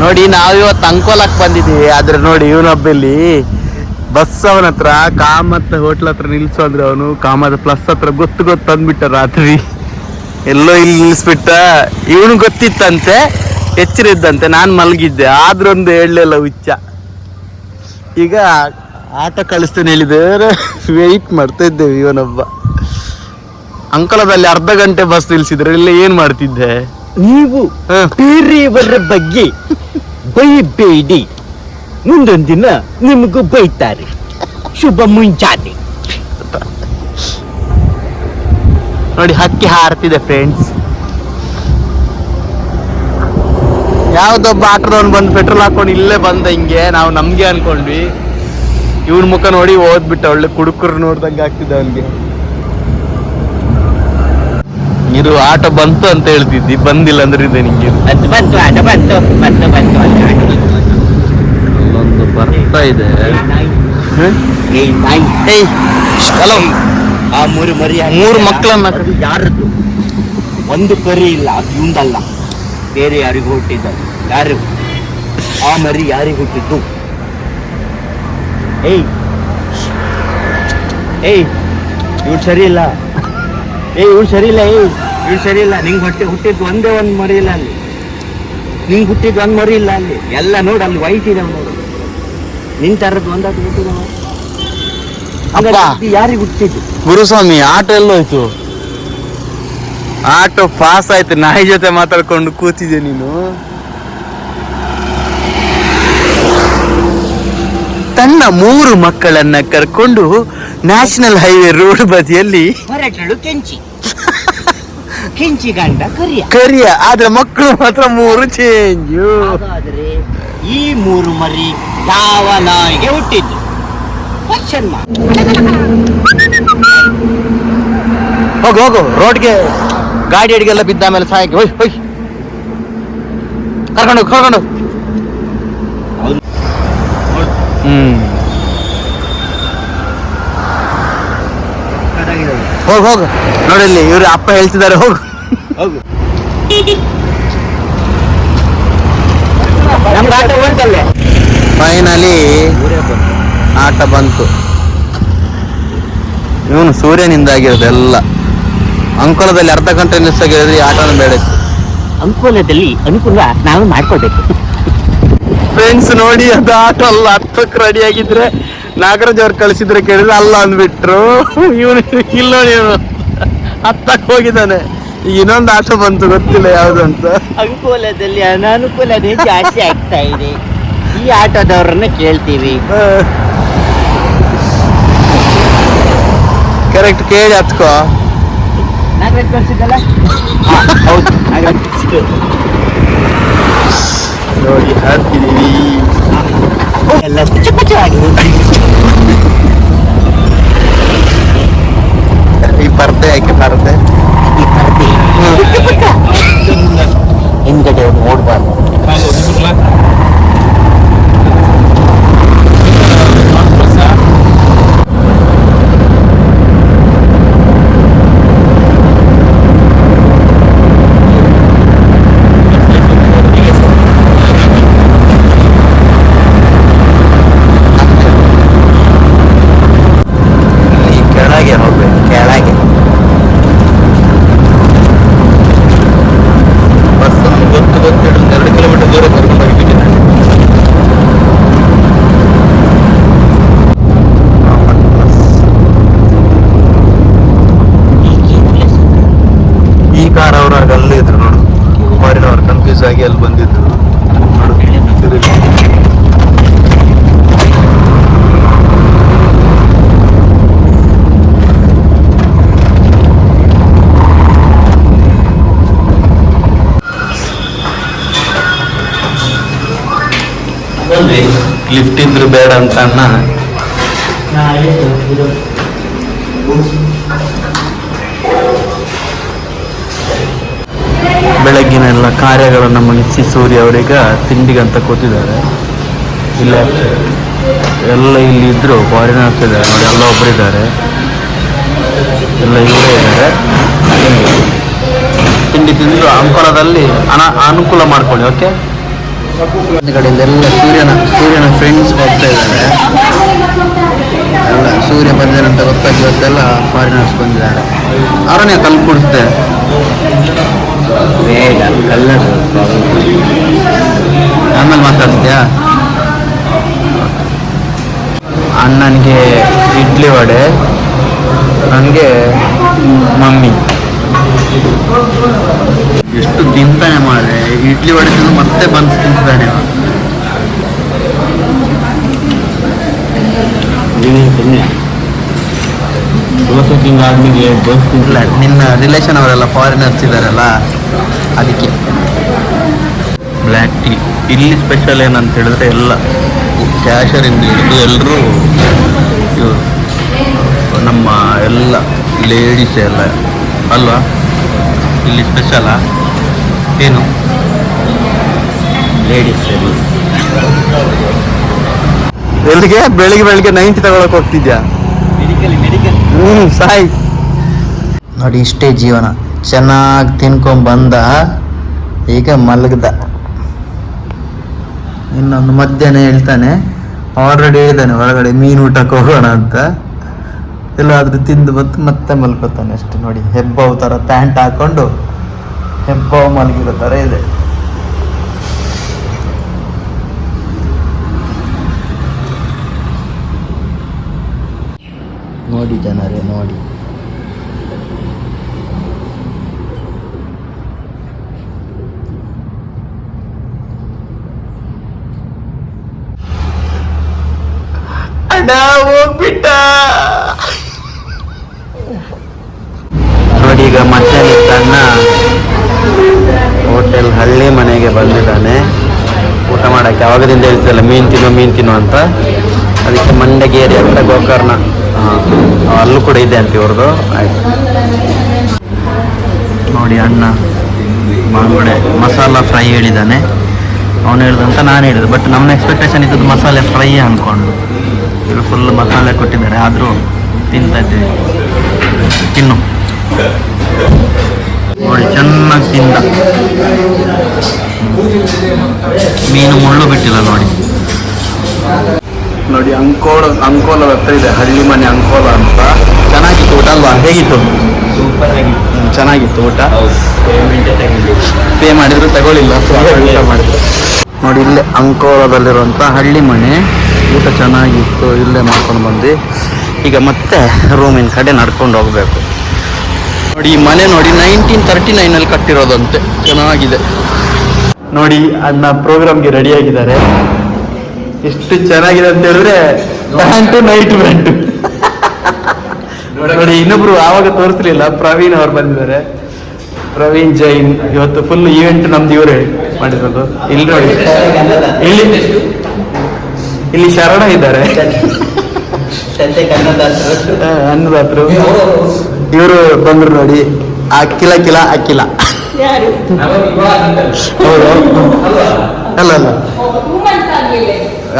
ನೋಡಿ ನಾವಿವತ್ತು ಅಂಕೋಲಕ್ಕೆ ಬಂದಿದ್ದೀವಿ. ಆದ್ರೆ ನೋಡಿ ಇವನೊಬ್ಬಲ್ಲಿ ಬಸ್ ಅವನ ಹತ್ರ ಕಾಮತ್ ಹೋಟ್ಲ್ ಹತ್ರ ನಿಲ್ಸು ಅಂದ್ರೆ ಅವನು ಕಾಮದ ಪ್ಲಸ್ ಹತ್ರ ಗೊತ್ತು ಗೊತ್ತು ಅಂದ್ಬಿಟ್ಟ ರಾತ್ರಿ. ಎಲ್ಲೋ ಇಲ್ಲಿ ನಿಲ್ಲಿಸ್ಬಿಟ್ಟ ಇವನು ಗೊತ್ತಿತ್ತಂತೆ ಎಚ್ಚರ ಇದ್ದಂತೆ ನಾನು ಮಲಗಿದ್ದೆ. ಆದ್ರೊಂದು ಹೇಳಲಿಲ್ಲ ಹುಚ್ಚ. ಈಗ ಆಟೋ ಕಳಿಸ್ತೇನೆ ಹೇಳಿದ್ರೆ ವೆಯ್ಟ್ ಮಾಡ್ತಾ ಇದ್ದೇವೆ ಇವನೊಬ್ಬ. ಅಂಕಲದಲ್ಲಿ ಅರ್ಧ ಗಂಟೆ ಬಸ್ ನಿಲ್ಸಿದ್ರೆ ಇಲ್ಲ ಏನ್ ಮಾಡ್ತಿದ್ದೆ? ನೀವು ಬಗ್ಗೆ ಬೈಬೇಡಿ ದಿನ ನಿಮಗೂ ಬೈತಾರೆ. ಶುಭ ಮುಂಜಾನೆ. ನೋಡಿ ಹಕ್ಕಿ ಹಾರ್ತಿದೆ ಫ್ರೆಂಡ್ಸ್ ಯಾವ್ದೊಬ್ಬ ಆಟೋದವನು ಬಂದು ಪೆಟ್ರೋಲ್ ಹಾಕೊಂಡು ಇಲ್ಲೇ ಬಂದ ಹಿಂಗೆ ನಾವು ನಮ್ಗೆ ಅನ್ಕೊಂಡ್ವಿ. ಇವನ್ ಮುಖ ನೋಡಿ ಓದ್ಬಿಟ್ಟ ಒಳ್ಳೆ ಕುಡುಕರು ನೋಡ್ದಂಗೆ ಆಗ್ತಿದ್ದ ಅವನ್ಗೆ. ಇದು ಆಟೋ ಬಂತು ಅಂತ ಹೇಳ್ತಿದ್ದಿ ಬಂದಿಲ್ಲ ಅಂದ್ರೆ ಇದೆ ನಿಂಗೆ. ಬಂತು ಬಂತು ಆಟ ಬಂತು ಬಂತು ಬಂತು ಆಟ ಅಲ್ಲೊಂದು ಬರ್ತಾ ಇದೆ. ಹಲೋ. ಆ ಮೂರು ಮರಿ ಮೂರು ಮಕ್ಕಳನ್ನ ಯಾರದ್ದು ಒಂದು ಕರಿ ಇಲ್ಲ ಅದು ಇವಂದಲ್ಲ ಬೇರೆ ಯಾರಿಗೂ ಹುಟ್ಟಿದ್ದದು ಯಾರು? ಆ ಮರಿ ಯಾರಿಗೆ ಹುಟ್ಟಿದ್ದು? ಏಯ್. ಏಯ್ ಇವಳು ಸರಿ ಇಲ್ಲ. ಏಯ್ ಇವಳು ಸರಿ ಇಲ್ಲ ಏಯ್. ಇವ್ ಸರಿ ಇಲ್ಲ. ನಿಂಗೆ ಹೊಟ್ಟೆ ಹುಟ್ಟಿದ್ದು ಒಂದೇ ಒಂದು ಮರಿ ಇಲ್ಲ ಅಲ್ಲಿ. ನಿಂಗೆ ಹುಟ್ಟಿದ್ದು ಒಂದು ಮರಿ ಇಲ್ಲ ಅಲ್ಲಿ. ಎಲ್ಲ ನೋಡು ಅಲ್ಲಿ ವೈಟ್ ಇದೆ ನೋಡು. ನಿನ್. ಯಾರಿಗೆ ಹುಟ್ಟಿದ್ದು? ಗುರುಸ್ವಾಮಿ ಆಟೋ ಎಲ್ಲೋಯ್ತು. ಆಟೋ ಪಾಸ್ ಆಯ್ತು. ನಾಯಿ ಜೊತೆ ಮಾತಾಡ್ಕೊಂಡು ಕೂತಿದ್ದೆ ನೀನು. ತನ್ನ ಮೂರು ಮಕ್ಕಳನ್ನ ಕರ್ಕೊಂಡು ನ್ಯಾಷನಲ್ ಹೈವೇ ರೋಡ್ ಬದಿಯಲ್ಲಿ ಹೊರಟಳು ಕೆಂಚಿ. ಕೆಂಚಿ ಗಂಡ ಕರಿಯ. ಕರಿಯ ಆದ್ರೆ ಮಕ್ಕಳು ಮಾತ್ರ ಮೂರು ಚೇಂಜು ಆದ್ರೆ ಈ ಮೂರು ಮರಿ ಯಾವ ನಾಯಿಗೆ ಹುಟ್ಟಿದ್ದು ಕ್ವಶನ್ ಹೋಗು ಹೋಗು ರೋಡ್ಗೆ ಗಾಡಿ ಅಡಿಗೆಲ್ಲ ಬಿದ್ದ ಮೇಲೆ ಸಾಯಕ್ಕೆ ಹೋಯ್ ಹೋಯ್. ಕರ್ಕೊಂಡು ಹೋಗ್, ಕರ್ಕೊಂಡು. ಹ್ಮ್. ಹೋಗ್ ಹೋಗ. ನೋಡಿಲ್ಲಿ ಇವ್ರ ಅಪ್ಪ ಹೇಳ್ತಿದ್ದಾರೆ ಹೋಗು. ಫೈನಲಿ ಆಟ ಬಂತು. ಇವನು ಸೂರ್ಯನಿಂದ ಆಗಿರೋದು ಎಲ್ಲ. ಅಂಕೋಲದಲ್ಲಿ ಅರ್ಧ ಗಂಟೆ ನಿಲ್ಸಾಗಿರೋದು ಈ ಆಟನ ಬೇಡ ಅಂಕೋಲದಲ್ಲಿ ಅನುಕೂಲ ನಾವು ಮಾಡ್ಕೊಳ್ಬೇಕು. ಫ್ರೆಂಡ್ಸ್ ನೋಡಿ ಅದು ಆಟ ಅಲ್ಲ. ಹತ್ತಕ್ಕೆ ರೆಡಿ ಆಗಿದ್ರೆ ನಾಗರಾಜ್ ಅವ್ರು ಕಳಿಸಿದ್ರೆ ಕೇಳಿದ್ರೆ ಅಲ್ಲ ಅಂದ್ಬಿಟ್ರು. ಇವನು ಇಲ್ಲ ಇವನು. ಹತ್ತಕ್ಕೆ ಹೋಗಿದ್ದಾನೆ. ಇನ್ನೊಂದು ಆಟೋ ಬಂತು ಗೊತ್ತಿಲ್ಲ ಯಾವ್ದು ಅಂತ. ಅನುಕೂಲದಲ್ಲಿ ಅನಾನುಕೂಲನೇ ಜಾಸ್ತಿ ಆಗ್ತಾ ಇದೆ. ಈ ಆಟೋದವ್ರನ್ನ ಕೇಳ್ತೀವಿ. ಕರೆಕ್ಟ್ ಕೇಳಿ ಹತ್ಕೋ. ನಾಗರಾಜ್ ಕಳ್ಸಿದ್ದಲ್ಲ? ಹೌದು ನಾಗರಾಜ್. ನೋಡಿ ಹತ್ತಿದೀವಿ. എല്ലാം പറത്തേക്ക് പറത്ത് ഈ പറത്തേ എന്റെ ഓടുവാ ಗೊತ್ತು ಗೊತ್ತು ಹಿಡಿದು ಎರಡು ಕಿಲೋಮೀಟರ್ ದೂರ ಕರ್ಕೊಂಡು ಹೋಗಿಬಿಟ್ಟಿದ್ದಾನೆ ಈ ಕಾರ್ ಅವರು ಆಗ ಅಲ್ಲೇ ಇದ್ರು ನೋಡು ಫಾರಿನವ್ರು ಕನ್ಫ್ಯೂಸ್ ಆಗಿ ಅಲ್ಲಿ ಬಂದಿದ್ರು ನೋಡು ತಿರುಗಿ. ಲಿಫ್ಟ್ ಇದ್ರು ಬೇಡ ಅಂತ ಅಣ್ಣ. ಬೆಳಗ್ಗಿನ ಎಲ್ಲ ಕಾರ್ಯಗಳನ್ನು ಮುಗಿಸಿ ಸೂರ್ಯ ಅವರೀಗ ತಿಂಡಿಗಂತ ಕೂತಿದ್ದಾರೆ. ಇಲ್ಲ, ಎಲ್ಲ ಇಲ್ಲಿ ಇದ್ರು ಫಾರಿನರ್ಸ್ ಇದ್ದಾರೆ, ನೋಡಿ, ಎಲ್ಲ ಒಬ್ಬರಿದ್ದಾರೆ ಎಲ್ಲ ಇವರೇ ಇದ್ದಾರೆ. ತಿಂಡಿ ತಿಂದು ಅಂಕೋಲದಲ್ಲಿ ಅನ ಅನುಕೂಲ ಮಾಡ್ಕೊಳ್ಳಿ ಓಕೆ ಒಂದು ಕಡೆಯಿಂದೆಲ್ಲ ಸೂರ್ಯನ ಸೂರ್ಯನ ಫ್ರೆಂಡ್ಸ್ ಹೋಗ್ತಾ ಇದ್ದಾರೆ. ಎಲ್ಲ ಸೂರ್ಯ ಬಂದಿರಂತ ಗೊತ್ತಾಗಿ ಇವತ್ತೆಲ್ಲ ಫಾರಿನರ್ಸ್ ಬಂದಿದ್ದಾರೆ. ಅವರನ್ನೇ ಕಲ್ಲರ್ ಆಮೇಲೆ ಮಾತಾಡ್ತೀಯಾ ಅಣ್ಣನಿಗೆ ಇಡ್ಲಿ ವಡೆ ನನಗೆ ಮಮ್ಮಿ. ಎಷ್ಟು ತಿಂತಾನೆ ಮಾಡಿದೆ. ಇಡ್ಲಿ ವಡೆ ತಿಂದು ಮತ್ತೆ ಬಂದು ತಿಂತಾನೆ ದೋಸೆ ತಿಂಗಾದ್ಮೇಲೆ ದೋಸೆ ತಿಂತಿಲ್ಲ ನಿನ್ನ ರಿಲೇಷನ್ ಅವರೆಲ್ಲ ಫಾರಿನರ್ಸ್ ಇದ್ದಾರಲ್ಲ ಅದಕ್ಕೆ. ಬ್ಲ್ಯಾಕ್ ಟೀ ಇಲ್ಲಿ ಸ್ಪೆಷಲ್ ಏನಂತ ಹೇಳಿದ್ರೆ ಎಲ್ಲ. ಕ್ಯಾಶರಿಂದ ಹಿಡಿದು ಎಲ್ಲರೂ ಇವರು ನಮ್ಮ ಎಲ್ಲ ಲೇಡೀಸ್ ಎಲ್ಲ. ಅಲ್ವಾ? ಇಲ್ಲಿ ಸ್ಪೆಷಲ ಏನು? ಲೇಡೀಸ್ ಸರ್ವಿಸ್ ಎಲ್ಲಿಗೆ ಬೆಳಿಗ್ಗೆ ಬೆಳಿಗ್ಗೆ ನೈಂಟಿ ತಗೊಳಕ್ ಹೋಗ್ತಿದ್ಯಾ? ಮೆಡಿಕಲ್ ಮೆಡಿಕಲ್ ಹ್ಞೂ ಸಾಯ್. ನೋಡಿ ಇಷ್ಟೇ ಜೀವನ. ಚೆನ್ನಾಗಿ ತಿನ್ಕೊಂಡ್ ಬಂದ ಈಗ ಮಲಗ್ದ. ಇನ್ನೊಂದು ಮಧ್ಯಾಹ್ನ ಹೇಳ್ತಾನೆ. ಆಲ್ರೆಡಿ ಹೇಳಿದ್ದಾನೆ ಹೊರಗಡೆ ಮೀನು ಊಟಕ್ಕೆ ಹೋಗೋಣ ಅಂತ. ಎಲ್ಲಾದ್ರೂ ತಿಂದು ಬಂತು ಮತ್ತೆ ಮಲ್ಕೋತಾನೆ ಅಷ್ಟೇ ನೋಡಿ. ಹೆಬ್ಬಾವು ಥರ ಪ್ಯಾಂಟ್ ಹಾಕೊಂಡು ಹೆಬ್ಬಾವು ಮಲಗಿರೋ ಥರ ಇದೆ. ನೋಡಿ ಜನರೇ, ನೋಡಿ. ಅಣ್ಣ ಹೋಗ್ಬಿಟ್ಟ ನೋಡಿ ಈಗ ಅಣ್ಣ. ಹೋಟೆಲ್ ಹಳ್ಳಿ ಮನೆಗೆ ಬಂದಿದ್ದಾನೆ. ಊಟ ಮಾಡೋಕ್ಕೆ ಯಾವಾಗದಿಂದ ಹೇಳ್ತಿಲ್ಲ ಮೀನು ತಿನ್ನು ಮೀನು ತಿನ್ನು ಅಂತ. ಅದಕ್ಕೆ ಮಂಡಗೇರಿ ಅಂತ ಗೋಕರ್ಣ. ಅಲ್ಲೂ ಕೂಡ ಇದೆ ಅಂತ ಇವ್ರದ್ದು. ಆಯ್ತು. ನೋಡಿ ಅಣ್ಣ ಮಾಂಗುಡೆ ಮಸಾಲ ಫ್ರೈ ಹೇಳಿದ್ದಾನೆ. ಅವನು ಹೇಳಿದಂತ ನಾನು ಹೇಳಿದೆ ಬಟ್ ನಮ್ಮ ಎಕ್ಸ್ಪೆಕ್ಟೇಷನ್ ಇದ್ದದ್ದು ಮಸಾಲೆ ಫ್ರೈ ಅಂದ್ಕೊಂಡು. ಇವರು ಫುಲ್ ಮಸಾಲೆ ಕೊಟ್ಟಿದ್ದಾರೆ. ಆದರೂ ತಿಂತಾ ತಿನ್ನು. ನೋಡಿ ಚೆನ್ನಾಗಿ ತಿಂದ. ಮೀನು ಮುಳ್ಳು ಬಿಟ್ಟಿಲ್ಲ ನೋಡಿ. ನೋಡಿ ಅಂಕೋಲ ಅಂಕೋಲ ಹತ್ರ ಇದೆ ಹಳ್ಳಿ ಮನೆ ಅಂಕೋಲ ಅಂತ. ಚೆನ್ನಾಗಿತ್ತು ಊಟ ಅಲ್ವಾ? ಹೇಗಿತ್ತು? ಸೂಪರ್ ಆಗಿತ್ತು. ಹ್ಮ್, ಚೆನ್ನಾಗಿತ್ತು ಊಟ. ಪೇ ಮಾಡಿದ್ರು ತಗೊಳ್ಳಿಲ್ಲ ಮಾಡಿದ್ರು. ನೋಡಿ ಇಲ್ಲೇ ಅಂಕೋಲದಲ್ಲಿರುವಂಥ ಹಳ್ಳಿ ಮನೆ. ಊಟ ಚೆನ್ನಾಗಿತ್ತು ಇಲ್ಲೇ ಮಾಡ್ಕೊಂಡು ಬಂದು ಈಗ ಮತ್ತೆ ರೂಮಿನ ಕಡೆ ನಡ್ಕೊಂಡು ಹೋಗಬೇಕು. ನೋಡಿ ಈ ಮನೆ ನೋಡಿ ನೈನ್ಟೀನ್ ತರ್ಟಿ ನೈನಲ್ಲಿ ಕಟ್ಟಿರೋದಂತೆ. ಚೆನ್ನಾಗಿದೆ. ನೋಡಿ ಅನ್ನ ಪ್ರೋಗ್ರಾಮ್ಗೆ ರೆಡಿ ಆಗಿದ್ದಾರೆ. ಎಷ್ಟು ಚೆನ್ನಾಗಿದೆ ಅಂತ ಹೇಳಿದ್ರೆ ಪ್ಯಾಂಟು ನೈಟ್ ಪ್ಯಾಂಟು ನೋಡಿ ಇನ್ನೊಬ್ರು ಆವಾಗ ತೋರಿಸ್ಲಿಲ್ಲ ಪ್ರವೀಣ್ ಅವ್ರು ಬಂದಿದ್ದಾರೆ. ಪ್ರವೀಣ್ ಜೈನ್ ಇವತ್ತು ಫುಲ್ ಈವೆಂಟ್ ನಮ್ದು ಇವರೇ ಮಾಡಿರೋದು. ಇಲ್ಲಿ ನೋಡಿ. ಇಲ್ಲಿ ಇಲ್ಲಿ ಶರಣ ಇದ್ದಾರೆ. ಅನ್ನದಾತರು. ಇವರು ಬಂದ್ರು ನೋಡಿ ಅಕ್ಕಿಲ ಕಿಲ ಅಕ್ಕಿಲ. ಹೌದು. ಅಲ್ಲ ಅಲ್ಲ.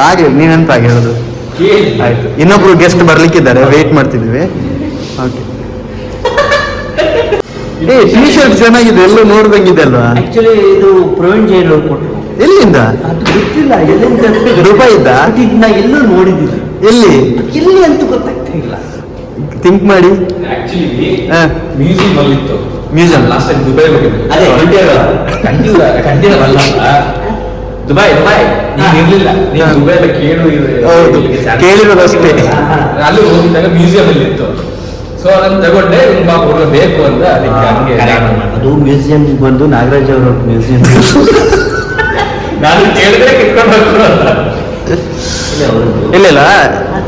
ಆಗ್ಲಿ ಆಗಿ ಹೇಳೋದು? ಆಯ್ತು. ಇನ್ನೊಬ್ರು ಗೆಸ್ಟ್ ಬರ್ಲಿಕ್ಕಿದ್ದಾರೆ ವೇಟ್ ಮಾಡ್ತಿದ್ದೀವಿ. ಓಕೆ ಏ ಟಿ ಶರ್ಟ್ ಚೆನ್ನಾಗಿದೆ ಎಲ್ಲೂ ನೋಡ್ದಂಗಿದೆ ಅಲ್ವಾ? ಆಕ್ಚುಲಿ ಇದು ಪ್ರವೀಣ್ ಜೈನ್ ಅವ್ರು ಕೊಟ್ಟರು ಎಲ್ಲಿಂದ? ಅದು ಗೊತ್ತಿಲ್ಲ ಎಲ್ಲಿಂದ ದುಬೈ ಇದ್ದ ಅದು ಇದ್ ನಾ ಎಲ್ಲೂ ನೋಡಿದ್ದೀನಿ ಎಲ್ಲಿ? ಎಲ್ಲಿ ಅಂತ ಗೊತ್ತಾಗ್ತಾ ಇಲ್ಲ. ಥಿಂಕ್ ಮಾಡಿ. ಆಕ್ಚುಲಿ ಹಾ. ಮ್ಯೂಸಿಯಂ ಅಲ್ಲಿತ್ತು ಮ್ಯೂಸಿಯಂ ಲಾಸ್ಟ್ ಟೈಮ್ ದುಬೈ ಹೋಗಿದ್ದೆ. ಅದೇ ಅಲ್ಲ ಕಂಠೀರ ಅಲ್ಲ ದುಬೈ ದುಬೈ ನೀನು ಇರ್ಲಿಲ್ಲ. ನೀನು. ದುಬೈ ಎಲ್ಲ ಕೇಳು ಹೌದು, ಕೇಳಿರೋದು ಅಷ್ಟೇ. ಅಲ್ಲಿ ಹೋಗಿದ್ದಾಗ ಮ್ಯೂಸಿಯಂ ಅಲ್ಲಿ ಇತ್ತು. ಸೊ ಅದನ್ನ ತಗೊಂಡೆ. ತುಂಬಾ ಬಾ ಹುಡುಗ ಬೇಕು ಅಂತ. ಅದಕ್ಕೆ ಹಂಗೆ ಅದು ಮ್ಯೂಸಿಯಂ ಬಂದು ನಾಗರಾಜ್ ಅವರ ಮ್ಯೂಸಿಯಂ ನಾನು ಕೇಳಿದ್ರೆ ಕಿತ್ಕೊಂಡು ಬರ್ತಾರೆ ಅಂತ. ಇಲ್ಲ ಇಲ್ಲ.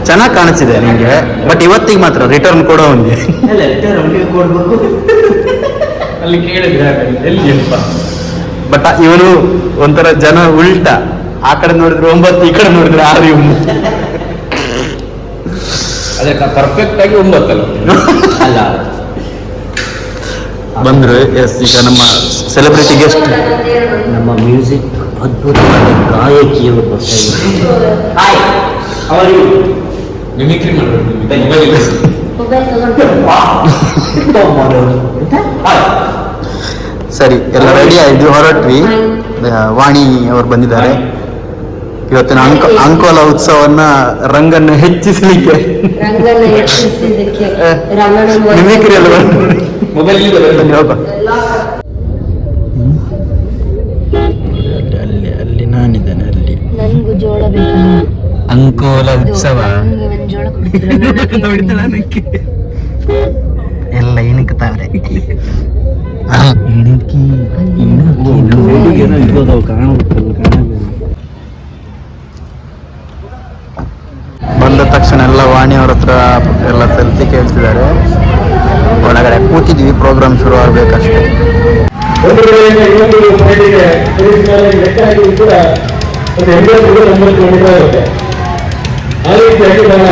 ಚೆನ್ನಾಗಿ ಕಾಣಿಸ್ತಿದೆ ನಿಮಗೆ ಬಟ್ ಇವತ್ತಿಗೆ ಮಾತ್ರ ರಿಟರ್ನ್ ಕೊಡೋ ಅಪ್ಪ ಬಟ್ ಇವನು ಒಂಥರ ಜನ ಉಲ್ಟ. ಆ ಕಡೆ ನೋಡಿದ್ರೆ ಒಂಬತ್ತು ಈ ಕಡೆ ನೋಡಿದ್ರೆ ಆರು ಇವನು ಅದೇ ಪರ್ಫೆಕ್ಟ್ ಆಗಿ ಒಂಬತ್ತಲ್ಲ. ಅಲ್ಲ. ಬಂದ್ರು ಎಸ್ ಈಗ ನಮ್ಮ ಸೆಲೆಬ್ರಿಟಿ ಗೆಸ್ಟ್ ನಮ್ಮ ಮ್ಯೂಸಿಕ್ ಅದ್ಭುತವಾದ ಗಾಯಕಿಯವರು ಬರ್ತಾ ಇದ್ದಾರೆ. ಹಾಯ್ ಅವರು ಮಿಮಿಕ್ರಿ ಮಾಡ್ಬೇಕು ಮೊಬೈಲ್ ಸರಿ. ಎಲ್ಲ ರೆಡಿ ಆಯ್ತು ಹೊರಟ್ವಿ. ವಾಣಿ ಅವರು ಬಂದಿದ್ದಾರೆ. ಇವತ್ತಿನ ಅಂಕ ಅಂಕೋಲ ಉತ್ಸವನ್ನ ರಂಗನ್ನು ಹೆಚ್ಚಿಸಲಿಕ್ಕೆ. ಮೊಬೈಲ್ ಮಿಮಿಕ್ರಿ ಎಲ್ಲ ಮೊಬೈಲ್ ಬನ್ನಿ ಹೋಗ ಅಲ್ಲಿ ಅಲ್ಲಿ ನಾನಿದ್ದೇನೆ ಅಲ್ಲಿ ನನ್ಗೂ ಜೋಳ ಬೇಕಲ್ಲ ಅಂಕೋಲ ಉತ್ಸವ ಎಲ್ಲ ಇಣುಕ್ತಾವ್ರೆ ಇಣುಕಿ ಬಂದ ತಕ್ಷಣ ಎಲ್ಲ ವಾಣಿ ಅವ್ರ ಹತ್ರ ಎಲ್ಲ ಸೆಲ್ಫಿ ಕೇಳ್ತಿದ್ದಾರೆ. ಒಳಗಡೆ ಕೂತಿದ್ವಿ ಪ್ರೋಗ್ರಾಮ್ ಶುರು ಆಗ್ಬೇಕಷ್ಟೇ.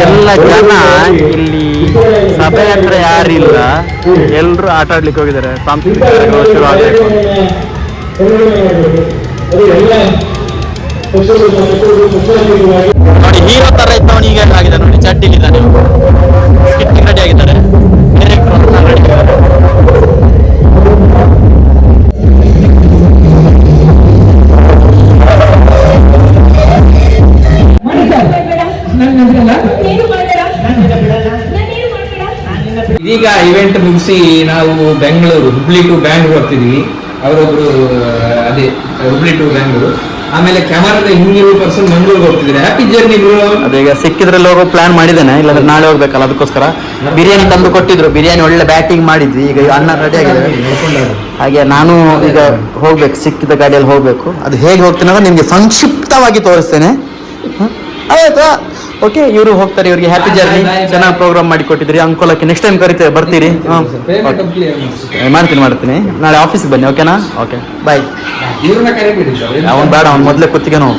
ಎಲ್ಲ ಜನ ಇಲ್ಲಿ ಸಭೆ ಹತ್ರ ಯಾರಿಲ್ಲ ಎಲ್ಲರೂ ಆಟ ಆಡ್ಲಿಕ್ಕೆ ಹೋಗಿದ್ದಾರೆ. ಸಾಂಸ್ಕೃತಿಕ ಕಾರ್ಯಕ್ರಮ ಶುರು ಆಗಬೇಕು. ನೋಡಿ ಹೀರೋ ತರ ಇದ್ದವನು ಈಗ ಆಗಿದೆ ನೋಡಿ ಚಡ್ಡಿಲಿದ್ದಾನೆ. ಸ್ಕಿಟ್ಟಿಂಗ್ ರೆಡಿ ಆಗಿದ್ದಾರೆ? ಡೈರೆಕ್ಟ್ ರೆಡಿ ಆಗಿದ್ದಾರೆ. ಇದೀಗ ಇವೆಂಟ್ ಮುಗಿಸಿ ನಾವು ಬೆಂಗಳೂರು ಹುಬ್ಳಿ ಟು ಬ್ಯಾಂಗ್ಳೂರ್ ಹೋಗ್ತಿದ್ವಿ. ಅವರೊಬ್ರು ಅದೇ ಹುಬ್ಳಿ ಟು ಬ್ಯಾಂಗ್ಳೂರು ಆಮೇಲೆ ಕ್ಯಾಮರಾದ ಹಿಂಗಿರುವ ಪರ್ಸನ್ ಮಂಗಳೂರಿಗೆ ಹೋಗ್ತಿದ್ದಾರೆ. ಹ್ಯಾಪಿ ಜರ್ನಿ ಬ್ರೋ ಅದೀಗ ಸಿಕ್ಕಿದ್ರಲ್ಲಿ ಹೋಗೋ ಪ್ಲಾನ್ ಮಾಡಿದ್ದೇನೆ. ಇಲ್ಲಾಂದ್ರೆ ನಾಳೆ ಹೋಗ್ಬೇಕಲ್ಲ ಅದಕ್ಕೋಸ್ಕರ. ಬಿರಿಯಾನಿ ತಂದು ಕೊಟ್ಟಿದ್ರು. ಬಿರಿಯಾನಿ ಒಳ್ಳೆ ಬ್ಯಾಟಿಂಗ್ ಮಾಡಿದ್ವಿ. ಈಗ ಅನ್ನ ರೆಡಿ ಆಗಿದೆ. ಹಾಗೆ ನಾನು ಈಗ ಹೋಗ್ಬೇಕು ಸಿಕ್ಕಿದ ಗಾಡಿಯಲ್ಲಿ ಹೋಗ್ಬೇಕು. ಅದು ಹೇಗೆ ಹೋಗ್ತೀನಿ ಅನ್ನೋದು ನಿಮಗೆ ಸಂಕ್ಷಿಪ್ತವಾಗಿ ತೋರಿಸ್ತೇನೆ? ಆಯ್ತಾ ಓಕೆ ಇವರು ಹೋಗ್ತಾರೆ ಇವರಿಗೆ ಹ್ಯಾಪಿ ಜರ್ನಿ ಚೆನ್ನಾಗಿ ಪ್ರೋಗ್ರಾಮ್ ಮಾಡಿ ಕೊಟ್ಟಿದ್ರಿ ಅಂಕೋಲಕ್ಕೆ ನೆಕ್ಸ್ಟ್ ಟೈಮ್ ಕರಿತೇವೆ ಬರ್ತೀರಿ. ಮಾಡ್ತೀನಿ ಮಾಡ್ತೀನಿ. ನಾಳೆ ಆಫೀಸ್ಗೆ ಬನ್ನಿ ಓಕೆನಾ ಓಕೆ ಬಾಯ್ ಅವನು ಬೇಡ ಅವ್ನು ಮೊದಲೇ ಕುತ್ತಿಗೆ ನಾವು.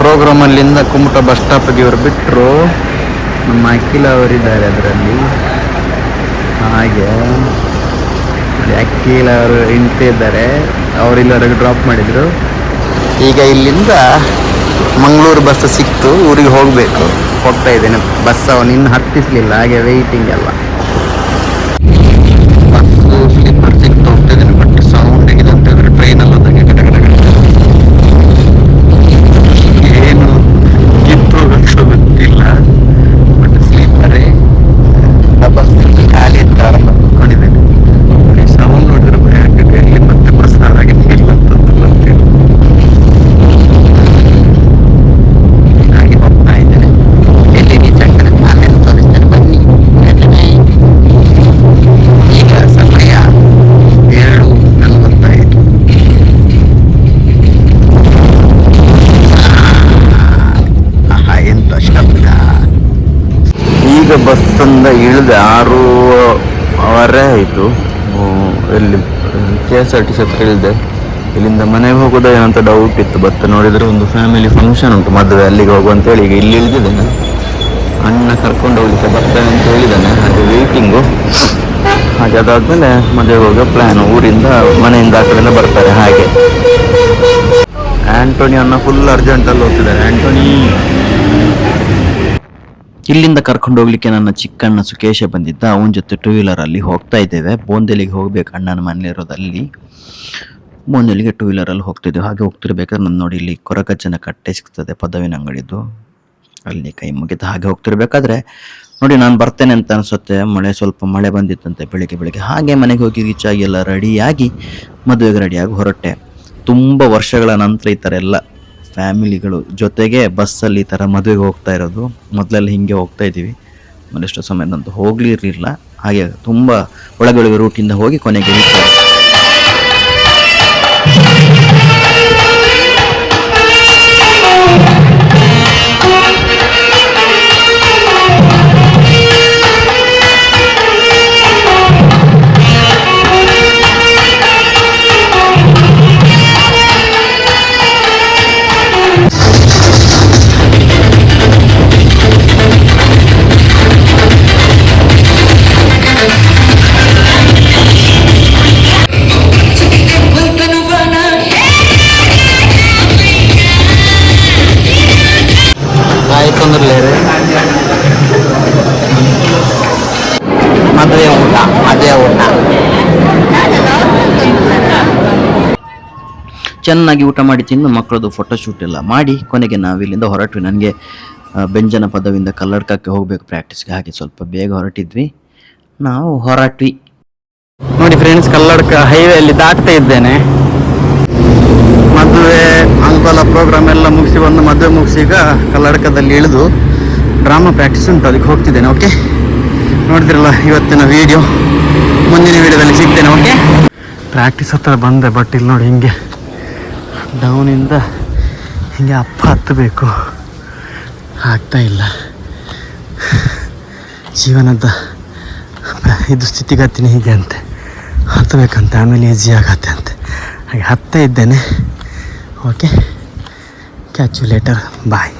ಪ್ರೋಗ್ರಾಮ್ ಅಲ್ಲಿಂದ ಕುಮಟ ಬಸ್ ಸ್ಟಾಪ್ಗೆ ಇವರು ಬಿಟ್ಟರು ನಮ್ಮ ಅಖಿಲ ಅವರಿದ್ದಾರೆ ಅದರಲ್ಲಿ. ಹಾಗೆ. ಅಖಿಲ ಅವರು ಇದ್ದಾರೆ ಅವರು ಇಲ್ಲಿವರೆಗೆ ಡ್ರಾಪ್ ಮಾಡಿದ್ರು. ಈಗ ಇಲ್ಲಿಂದ ಮಂಗಳೂರು ಬಸ್ ಸಿಕ್ತು, ಊರಿಗೆ ಹೋಗಬೇಕು. ಹೋಗ್ತಾ ಇದ್ದೇನೆ. ಬಸ್ ಅವನು ಇನ್ನು ಹತ್ತಿಸ್ಲಿಲ್ಲ, ಹಾಗೆ ವೆಯ್ಟಿಂಗ್ ಎಲ್ಲ. ಆರ್ ಇಲ್ಲಿಂದ ಮನೆಗೆ ಹೋಗೋದು ಏನಂತ ಡೌಟ್ ಇತ್ತು. ಬಟ್ ನೋಡಿದರೆ ಒಂದು ಫ್ಯಾಮಿಲಿ ಫಂಕ್ಷನ್ ಉಂಟು. ಮದುವೆ ಅಲ್ಲಿಗೆ ಹೋಗುವ ಅಂತೇಳಿ ಈಗ ಇಲ್ಲಿ ಇಳಿದಿದ್ದೇನೆ. ಅಣ್ಣ ಕರ್ಕೊಂಡು ಹೋಗ್ಲಿಕ್ಕೆ ಬರ್ತಾನೆ ಅಂತ ಹೇಳಿದ್ದಾನೆ. ಹಾಗೆ ವೇಟಿಂಗು ಹಾಗೆ ಅದಾದಮೇಲೆ ಮದುವೆಗೆ ಹೋಗೋ ಪ್ಲ್ಯಾನ್ ಊರಿಂದ, ಮನೆಯಿಂದ ಆ ಕಡೆಯಿಂದ ಬರ್ತಾರೆ. ಹಾಗೆ. ಆಂಟೋನಿ ಅನ್ನ ಫುಲ್ ಅರ್ಜೆಂಟಲ್ಲಿ ಹೋಗ್ತಿದ್ದಾರೆ ಆಂಟೋನಿ. ಇಲ್ಲಿಂದ ಕರ್ಕೊಂಡು ಹೋಗ್ಲಿಕ್ಕೆ ನನ್ನ ಚಿಕ್ಕಣ್ಣ ಸುಕೇಶ ಬಂದಿದ್ದ. ಅವನ ಜೊತೆ ಟೂ ವೀಲರ್ ಅಲ್ಲಿ ಹೋಗ್ತಾ ಇದ್ದೇವೆ. ಬೋಂದೆಲಿಗೆ ಹೋಗ್ಬೇಕು. ಅಣ್ಣನ ಮನೇಲಿರೋದಲ್ಲಿ ಬೋಂದೆಲಿಗೆ ಟೂ ವೀಲರಲ್ಲಿ ಹೋಗ್ತಿದ್ದೆವು. ಹಾಗೆ ಹೋಗ್ತಿರ್ಬೇಕಾದ್ರೆ ನನ್ನ ನೋಡಿ ಇಲ್ಲಿ ಕೊರಗಜ್ಜನ ಕಟ್ಟೆ ಸಿಗ್ತದೆ, ಪದವಿನ ಅಂಗಡಿದು. ಅಲ್ಲಿ ಕೈ ಮುಗಿದ ಹಾಗೆ ಹೋಗ್ತಿರ್ಬೇಕಾದ್ರೆ ನೋಡಿ ನಾನು ಬರ್ತೇನೆ ಅಂತ ಅನ್ಸುತ್ತೆ. ಮಳೆ ಸ್ವಲ್ಪ ಮಳೆ ಬಂದಿತ್ತಂತೆ ಬೆಳಿಗ್ಗೆ ಬೆಳಿಗ್ಗೆ. ಹಾಗೆ ಮನೆಗೆ ಹೋಗಿ ರೀಚ್ ಆಗಿ ಎಲ್ಲ ರೆಡಿಯಾಗಿ ಮದುವೆಗೆ ರೆಡಿಯಾಗಿ ಹೊರಟೆ. ತುಂಬ ವರ್ಷಗಳ ನಂತರ ಈ ಥರ ಎಲ್ಲ ಫ್ಯಾಮಿಲಿಗಳು ಜೊತೆಗೆ ಬಸ್ಸಲ್ಲಿ ಈ ಥರ ಮದುವೆಗೆ ಹೋಗ್ತಾ ಇರೋದು. ಮೊದಲೆಲ್ಲ ಹಿಂಗೆ ಹೋಗ್ತಾ ಇದ್ದೀವಿ. ಆಮೇಲೆ ಎಷ್ಟೋ ಸಮಯದಂತೂ ಹೋಗಲಿರಲಿಲ್ಲ. ಹಾಗೆ ತುಂಬ ಒಳಗೊಳಗೆ ರೂಟಿಂದ ಹೋಗಿ ಕೊನೆಗೆ ಮದುವೆ ಊಟ ಮದುವೆ ಊಟ. ಚೆನ್ನಾಗಿ ಊಟ ಮಾಡಿ ತಿಂದು ಮಕ್ಕಳದು ಫೋಟೋಶೂಟ್ ಎಲ್ಲ ಮಾಡಿ ಕೊನೆಗೆ ನಾವು ಇಲ್ಲಿಂದ ಹೊರಟ್ವಿ. ನನಗೆ ಬೆಂಜನ ಪದವಿಂದ ಕಲ್ಲಡ್ಕಕ್ಕೆ ಹೋಗಬೇಕು ಪ್ರಾಕ್ಟೀಸ್ಗೆ ಹಾಗೆ ಸ್ವಲ್ಪ ಬೇಗ ಹೊರಟಿದ್ವಿ. ನಾವು ಹೊರಟ್ವಿ. ನೋಡಿ ಫ್ರೆಂಡ್ಸ್ ಕಲ್ಲಡ್ಕ ಹೈವೇಯಲ್ಲಿ ದಾಟ್ತಾ ಇದ್ದೇನೆ. ಮದುವೆ ಅಂಕೋಲ ಪ್ರೋಗ್ರಾಮ್ ಎಲ್ಲ ಮುಗಿಸಿ ಬಂದು ಮದುವೆ ಮುಗಿಸಿ ಈಗ ಕಲ್ಲಡ್ಕದಲ್ಲಿ ಇಳಿದು ಡ್ರಾಮಾ ಪ್ರಾಕ್ಟೀಸ್ ಉಂಟು. ಅದಕ್ಕೆ ಹೋಗ್ತಿದ್ದೇನೆ ಓಕೆ ನೋಡಿದ್ರಲ್ಲ ಇವತ್ತಿನ ವಿಡಿಯೋ ಮುಂದಿನ ವಿಡಿಯೋದಲ್ಲಿ ಸಿಗ್ತೇನೆ ಓಕೆ ಪ್ರಾಕ್ಟೀಸ್ ಹತ್ರ ಬಂದೆ ಬಟ್ ಇಲ್ಲಿ ನೋಡಿ ಹಿಂಗೆ. ಡೌನಿಂದ ಹಿಂಗೆ ಅಪ್ಪ ಹತ್ತಬೇಕು. ಆಗ್ತಾ ಇಲ್ಲ. ಜೀವನದ ಇದು ಸ್ಥಿತಿಗತಿನೇ ಹೀಗೆ ಅಂತೆ. ಹತ್ತಬೇಕಂತೆ, ಆಮೇಲೆ ಈಸಿ ಆಗತ್ತೆ ಅಂತೆ. ಹಾಗೆ ಹತ್ತ ಇದ್ದೇನೆ ಓಕೆ ಕ್ಯಾಚ್ ಯು ಬಾಯ್